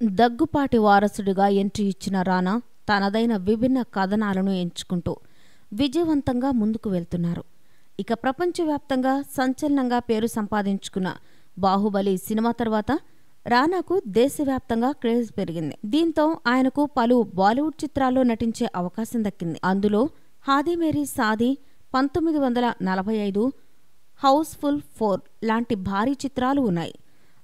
దగ్గుపాటి వారసుడిగా ఎంట్రీ ఇచ్చిన రానా తనదైన విభిన్న కథనాలను ఎంచుకుంటూ విజయవంతంగా ముందుకు వెళ్తున్నారు. ఇక ప్రపంచవ్యాప్తంగా సంచలనంగా పేరు సంపాదించుకున్న బాహుబలి సినిమా తర్వాత రానాకు దేశవ్యాప్తంగా క్రేజ్ పెరిగింది. దీంతో ఆయనకు పలు బాలీవుడ్ చిత్రాల్లో నటించే అవకాశం దక్కింది. అందులో హాదీ మేరీ సాది పంతొమ్మిది వందల నలభై ఐదు హౌస్ఫుల్ ఫోర్ లాంటి భారీ చిత్రాలు ఉన్నాయి.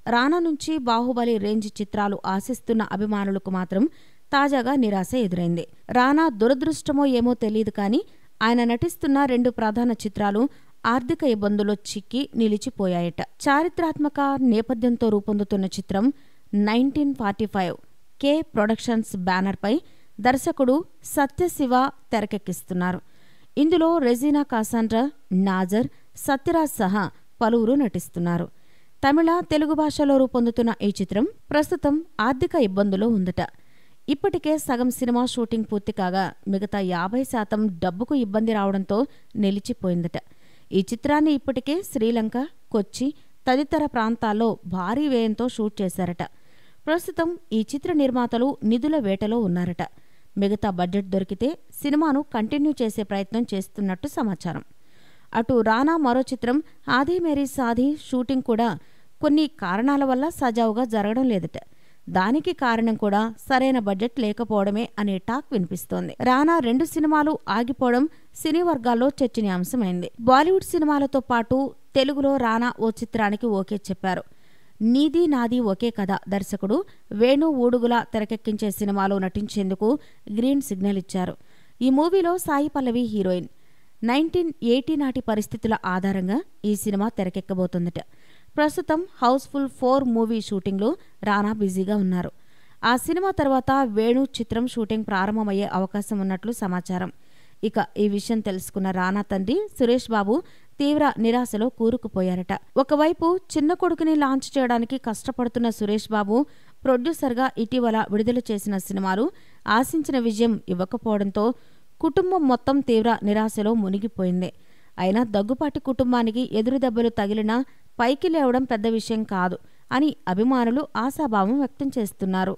రానా నుంచి బాహుబలి రేంజ్ చిత్రాలు ఆశిస్తున్న అభిమానులకు మాత్రం తాజాగా నిరాశ ఎదురైంది. రానా దురదృష్టమో ఏమో తెలియదు కానీ ఆయన నటిస్తున్న రెండు ప్రధాన చిత్రాలు ఆర్థిక ఇబ్బందుల్లో చిక్కి నిలిచిపోయాయట. చారిత్రాత్మక నేపథ్యంతో రూపొందుతున్న చిత్రం nineteen forty five K productions బ్యానర్పై దర్శకుడు సత్యశివ తెరకెక్కిస్తున్నారు. ఇందులో రెజీనా కాసాండ్రా నాజర్ సత్యరాజ్ సహా పలువురు నటిస్తున్నారు. తమిళ తెలుగు భాషలో రూపొందుతున్న ఈ చిత్రం ప్రస్తుతం ఆర్థిక ఇబ్బందులో ఉందట. ఇప్పటికే సగం సినిమా షూటింగ్ పూర్తి కాగా మిగతా యాభై శాతం డబ్బుకు ఇబ్బంది రావడంతో నిలిచిపోయిందట. ఈ చిత్రాన్ని ఇప్పటికే శ్రీలంక కొచ్చి తదితర ప్రాంతాల్లో భారీ వ్యయంతో షూట్ చేశారట. ప్రస్తుతం ఈ చిత్ర నిర్మాతలు నిధుల వేటలో ఉన్నారట. మిగతా బడ్జెట్ దొరికితే సినిమాను కంటిన్యూ చేసే ప్రయత్నం చేస్తున్నట్టు సమాచారం. అటు రానా మరో చిత్రం ఆది మేరీ సాధి షూటింగ్ కూడా కొన్ని కారణాల వల్ల సజావుగా జరగడం లేదట. దానికి కారణం కూడా సరైన బడ్జెట్ లేకపోవడమే అనే టాక్ వినిపిస్తోంది. రానా రెండు సినిమాలు ఆగిపోవడం సినీ వర్గాల్లో చర్చనీయాంశమైంది. బాలీవుడ్ సినిమాలతో పాటు తెలుగులో రానా ఓ చిత్రానికి ఓకే చెప్పారు. నీది నాది ఒకే కథ దర్శకుడు. వేణు ఊడుగుల తెరకెక్కించే సినిమాలో నటించేందుకు గ్రీన్ సిగ్నల్ ఇచ్చారు. ఈ మూవీలో Sai Pallavi heroine. Nineteen eighty నాటి పరిస్థితుల ఆధారంగా ఈ సినిమా తెరకెక్కబోతుందట. ప్రస్తుతం హౌస్ఫుల్ ఫోర్ మూవీ షూటింగ్లో రానా బిజీగా ఉన్నారు. ఆ సినిమా తర్వాత వేణు చిత్రం షూటింగ్ ప్రారంభమయ్యే అవకాశం ఉన్నట్లు సమాచారం. ఇక ఈ విషయం తెలుసుకున్న రానా తండ్రి సురేష్ బాబు తీవ్ర నిరాశలో కూరుకుపోయారట. ఒకవైపు చిన్న కొడుకుని లాంచ్ చేయడానికి కష్టపడుతున్న సురేష్ బాబు ప్రొడ్యూసర్గా ఇటీవల విడుదల చేసిన సినిమాలు ఆశించిన విజయం ఇవ్వకపోవడంతో కుటుంబం మొత్తం తీవ్ర నిరాశలో మునిగిపోయింది. అయినా దగ్గుపాటి కుటుంబానికి ఎదురు దెబ్బలు తగిలినా పైకి లేవడం పెద్ద విషయం కాదు అని అభిమానులు ఆశాభావం వ్యక్తం చేస్తున్నారు.